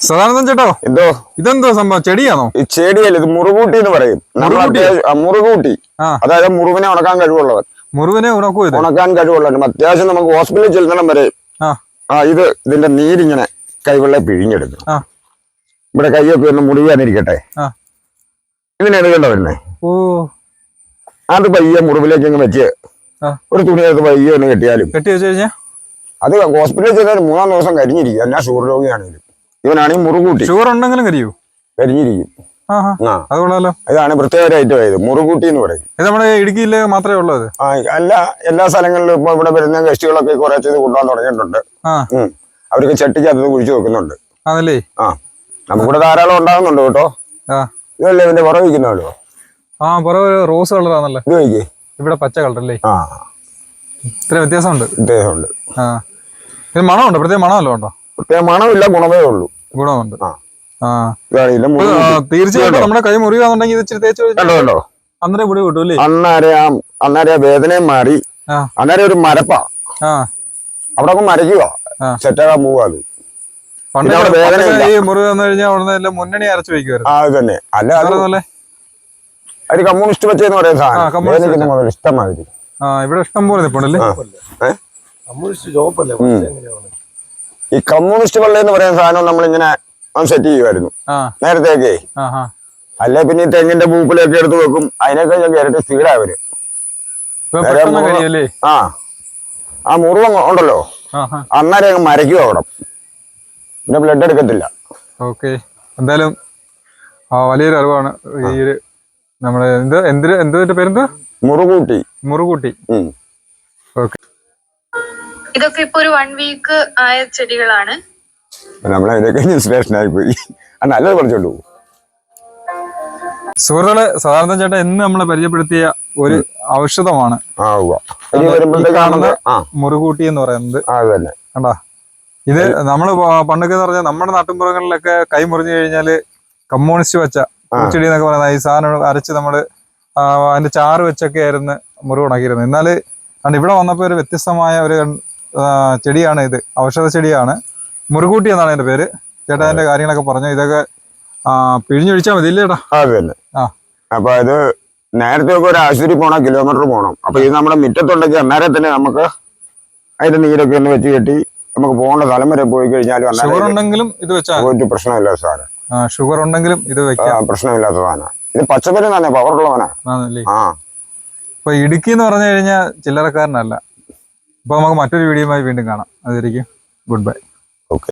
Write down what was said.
സദാനന്ദൻ ചേട്ടോ എന്തോ? ഇതെന്തോ സംഭവം? ചെടിയാണോ? ഈ ചെടിയല്ല ഇത് മുറുകൂട്ടി എന്ന് പറയും. മുറുകൂട്ടി? അതായത് മുറിവിനെ ഉണക്കാൻ കഴിവുള്ളവർ മുറിവിനെ ഉണക്കൂ ഉണക്കാൻ കഴിവുള്ളവർ അത്യാവശ്യം നമുക്ക് ഹോസ്പിറ്റലിൽ ചെല്ലുന്നിടം വരെ ആ. ഇത് ഇതിന്റെ നീരിങ്ങനെ കൈവെള്ള പിഴിഞ്ഞെടുക്കും. ഇവിടെ കൈയൊക്കെ ഒന്ന് മുറിവാനിരിക്കട്ടെ ഇങ്ങനെ ഇതിനെടുക്കണ്ട വരുന്നേ. ഓ. അത് പയ്യെ മുറിവിലേക്ക് അങ്ങ് വെച്ച് ഒരു തുണിയെടുത്ത് പയ്യെ ഒന്ന് കെട്ടിയാലും. കെട്ടി വെച്ച് കഴിഞ്ഞാൽ അത് ഹോസ്പിറ്റലിൽ ചെന്നാൽ മൂന്നാം ദിവസം കരിഞ്ഞിരിക്കുക എന്നാ ഷുഗർ രോഗിയാണെങ്കിലും ഇവനാണെങ്കിൽ മുറുകൂട്ടി. ഷുഗർ ഉണ്ടെങ്കിലും കരിയോ. കരിഞ്ഞിരിക്കും. ഇതാണ് പ്രത്യേക ഒരു ഐറ്റം ആയത്. മുറുകൂട്ടി എന്ന് പറയും. ഇത് നമ്മുടെ ഇടുക്കിയിൽ മാത്രമേ ഉള്ളൂ അല്ല എല്ലാ സ്ഥലങ്ങളിലും ഇപ്പൊ ഇവിടെ വരുന്ന ഗസ്റ്റുകളൊക്കെ കുറെ ചെയ്ത് കൊണ്ടുപോകാൻ തുടങ്ങിയിട്ടുണ്ട്. അവർക്ക് ചട്ടിക്കകത്ത് കുഴിച്ചു വെക്കുന്നുണ്ട്. ആണല്ലേ? ആ. നമുക്കിവിടെ ധാരാളം ഉണ്ടാകുന്നുണ്ട് കേട്ടോ. ഇതല്ലേ ഇതിന്റെ പുറ വയ്ക്കുന്നല്ലോ ആ പുറവ് റോസ് കളറാണല്ലേ ഇത് വയ്ക്കേ ഇവിടെ പച്ച കളറല്ലേ ആ. ഇത്ര വ്യത്യാസമുണ്ട്. വ്യത്യാസമുണ്ട്. ആ. മണമുണ്ട്? പ്രത്യേക മണമല്ലോ ഉണ്ടോ? പ്രത്യേക മണമില്ല ഗുണമേ ഉള്ളൂ. ഗുണമുണ്ട് ആ. തീർച്ചയായിട്ടും നമ്മുടെ കൈ മുറിയുകയാണെന്നുണ്ടെങ്കിൽ ഇത് ഇച്ചിരി തേച്ച് അന്നേരം കൂടി കിട്ടും അല്ലേ അന്നേരം ആ അന്നേരം ആ വേദനയും മാറി. അന്നേരം ഒരു മരപ്പാ. ആ. അവിടെ ഒക്കെ മരയ്ക്കുക. സെറ്റാകാൻ പോവാ അത്. പണ്ട് വേദന പണ്ടൊക്കെ ഇല്ല. ഈ മുറിവ് വന്നു കഴിഞ്ഞാൽ ഉടനെ എല്ലാം മുന്നണി അരച്ചു വയ്ക്കുമായിരുന്നു. ആ തന്നെ. അല്ല അത് അതല്ലേ ഒരു കമ്മ്യൂണിസ്റ്റ് പച്ചയെന്ന് പറയുന്ന ആ, സാധനം മുതൽ ഇഷ്ടമാതിരി ആ ഇവിടെ ഇഷ്ടം പോലെ? കമ്മ്യൂണിസ്റ്റ് ജോബല്ലേ. ഈ കമ്മ്യൂണിസ്റ്റ് പള്ളി എന്ന് പറയുന്ന സാധനം നമ്മളിങ്ങനെ സെറ്റ് ചെയ്യുമായിരുന്നു നേരത്തേക്ക് അല്ലെ പിന്നെ ഈ തെങ്ങിന്റെ പൂപ്പിലൊക്കെ എടുത്ത് വെക്കും. അതിനൊക്കെ ഞാൻ ഇരട്ടി സ്പീഡാവര് ആ. ആ മുറിവ് ഉണ്ടല്ലോ. അന്നേരം മരയ്ക്കും അവിടെ. പിന്നെ ബ്ലഡ് എടുക്കത്തില്ല. ഓക്കെ. എന്തായാലും വലിയൊരു അറിവാണ്. ഈ ഒരു നമ്മുടെ എന്ത് എന്തിന് എന്തിന്റെ പേരെന്താ മുറുകൂട്ടി. മുറുകൂട്ടി. ഓക്കെ. ഇതൊക്കെ ഇപ്പൊ ഒരു വൺ വീക്ക് ആയ ചെടികളാണ്. നമ്മളതിനൊക്കെ ഇൻസ്പിറേഷൻ ആയി പോയി. നല്ലത് സുഹൃത്തുക്കളെ സാധാരണ ചേട്ടൻ എന്ന് നമ്മളെ പരിചയപ്പെടുത്തിയ ഒരു ഔഷധമാണ്. വരുമ്പോഴത്തേക്കാണെന്ന് മുറുകൂട്ടി എന്ന് പറയുന്നത്. കണ്ടാ? ഇത് നമ്മൾ പണ്ടൊക്കെ എന്ന് പറഞ്ഞാൽ നമ്മുടെ നാട്ടിൻപുറങ്ങളിലൊക്കെ കൈ മുറിഞ്ഞു കഴിഞ്ഞാൽ കമ്മ്യൂണിസ്റ്റ് വെച്ച പൂച്ചെടി എന്നൊക്കെ പറയുന്ന ഈ സാധനം അരച്ച് നമ്മൾ അതിന്റെ ചാറ് വെച്ചൊക്കെ ആയിരുന്നു മുറിവ് ഉണക്കിയിരുന്നത്. എന്നാൽ കണ്ട് ഇവിടെ വന്നപ്പോ ഒരു വ്യത്യസ്തമായ ഒരു ചെടിയാണ് ഇത്. ഔഷധ ചെടിയാണ്. മുറുകൂട്ടി എന്നാണ് അതിന്റെ പേര്. ചേട്ടാ അതിന്റെ കാര്യങ്ങളൊക്കെ പറഞ്ഞു? ഇതൊക്കെ പിഴിഞ്ഞൊഴിച്ചാൽ മതി ഇല്ലേ ചേട്ടാ ആ. അത് അപ്പൊ ഇത് നേരത്തെ ഒക്കെ ഒരു ആശുപത്രി പോണം കിലോമീറ്റർ പോകണം അപ്പൊ ഇത് നമ്മുടെ മുറ്റത്തുണ്ടെങ്കിൽ അന്നേരം തന്നെ നമുക്ക് അതിന്റെ നീരൊക്കെ ഒന്ന് വെച്ച് കെട്ടി നമുക്ക് പോകേണ്ട സ്ഥലം വരെ പോയി കഴിഞ്ഞാലും ഷുഗർ ഉണ്ടെങ്കിലും ഇത് വെച്ചാൽ ഒരു പ്രശ്നമില്ലാത്ത സാധനം. ഷുഗർ ഉണ്ടെങ്കിലും ഇത് വെക്കാം. പ്രശ്നമില്ലാത്ത സാധനം. ഇത് പച്ചപ്പരി തന്നെ പവറുള്ളവനാ ആ. ഇപ്പൊ ഇടുക്കി എന്ന് പറഞ്ഞു കഴിഞ്ഞാൽ ചില്ലറക്കാരനല്ല. അപ്പൊ നമുക്ക് മറ്റൊരു വീഡിയോയുമായി വീണ്ടും കാണാം. അതായിരിക്കും ഗുഡ് ബൈ. ഓക്കെ